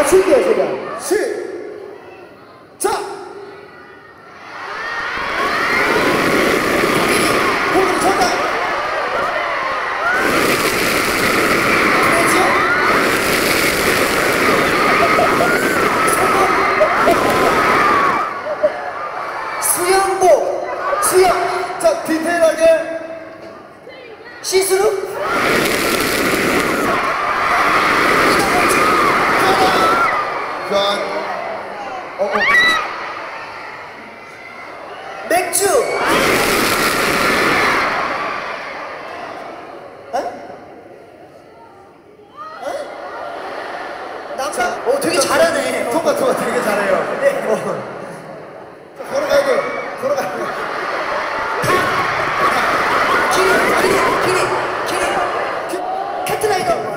신기해 소리야. 시. 자. 오늘 정답. 수영복, 수영, 자, 디테일하게. 시스루, 자. 어, 어. 맥주. 어? 어? 남자. 오, 되게 잘하네. 통과, 통과 되게 잘해요. 네. 어. 걸어가야 돼요. 걸어가야 돼요. 캐트라이더.